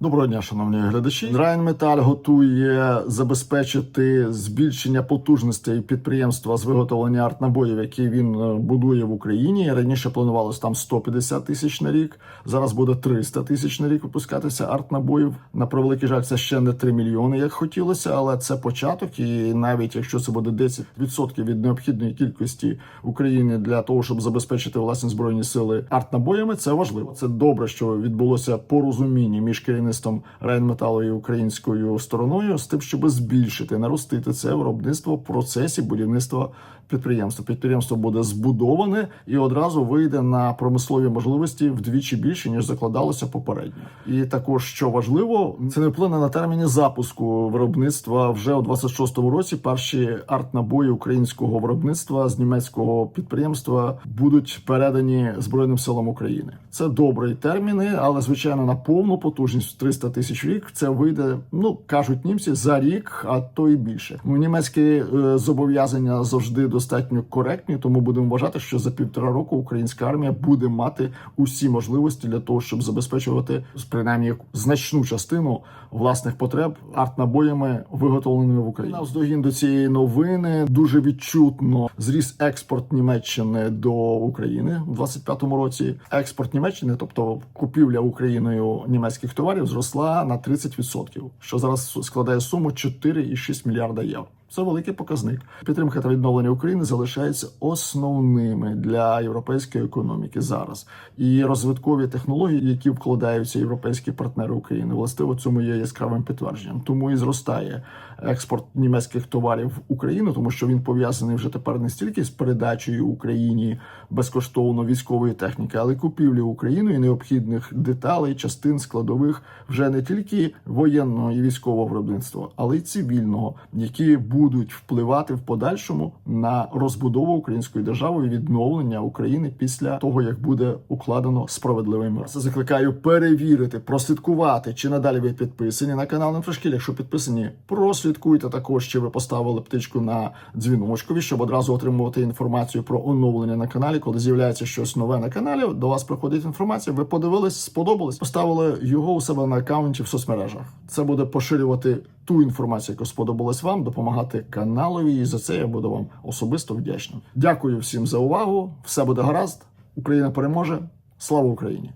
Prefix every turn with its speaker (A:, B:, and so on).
A: Доброго дня, шановні глядачі. Райнметаль готує забезпечити збільшення потужностей підприємства з виготовлення артнабоїв, які він е, будує в Україні. Раніше планувалось там 150 тисяч на рік. Зараз буде 300 тисяч на рік випускатися артнабоїв. На превеликий жаль, це ще не 3 мільйони, як хотілося, але це початок. І навіть якщо це буде 10% від необхідної кількості України для того, щоб забезпечити власні збройні сили артнабоями, це важливо. Це добре, що відбулося порозуміння між керівництвом Райнметалу і українською стороною з тим, щоб збільшити, наростити це виробництво в процесі будівництва підприємства. Підприємство буде збудоване і одразу вийде на промислові можливості вдвічі більше ніж закладалося попередньо. І також що важливо, це не вплине на терміни запуску виробництва вже у 26-му році. Перші артнабої українського виробництва з німецького підприємства будуть передані збройним силам України. Це добрі терміни, але звичайно на повну потужність 300 тисяч рік це вийде. Ну кажуть німці за рік, а то і більше. Німецькі е, зобов'язання завжди достатньо коректні, тому будемо вважати, що за півтора року українська армія буде мати усі можливості для того, щоб забезпечувати принаймні значну частину власних потреб артнабоями, виготовленими в Україні. Навздогін до цієї новини дуже відчутно зріс експорт Німеччини до України в 25-му році. Експорт Німеччини, тобто купівля Україною німецьких товарів, зросла на 30%, що зараз складає суму 4,6 мільярда євро. Це великий показник. Підтримка та відновлення України залишаються основними для європейської економіки зараз. І розвиткові технології, які вкладаються європейські партнери України, властиво цьому є яскравим підтвердженням. Тому і зростає експорт німецьких товарів в Україну, тому що він пов'язаний вже тепер не стільки з передачею Україні безкоштовно військової техніки, але й купівлі Україною необхідних деталей, частин складових вже не тільки воєнного і військового виробництва, але й цивільного, які будуть впливати в подальшому на розбудову української держави і відновлення України після того, як буде укладено справедливий мир. Це закликаю перевірити, прослідкувати, чи надалі ви підписані на канал Інфошкіль. Якщо підписані, прослідкуйте також, чи ви поставили птичку на дзвіночкові, щоб одразу отримувати інформацію про оновлення на каналі. Коли з'являється щось нове на каналі, до вас приходить інформація. Ви подивились, сподобалось, поставили його у себе на аккаунті в соцмережах. Це буде поширювати ту інформацію, яка сподобалась вам, допомагати каналові. І за це я буду вам особисто вдячним. Дякую всім за увагу. Все буде гаразд. Україна переможе. Слава Україні!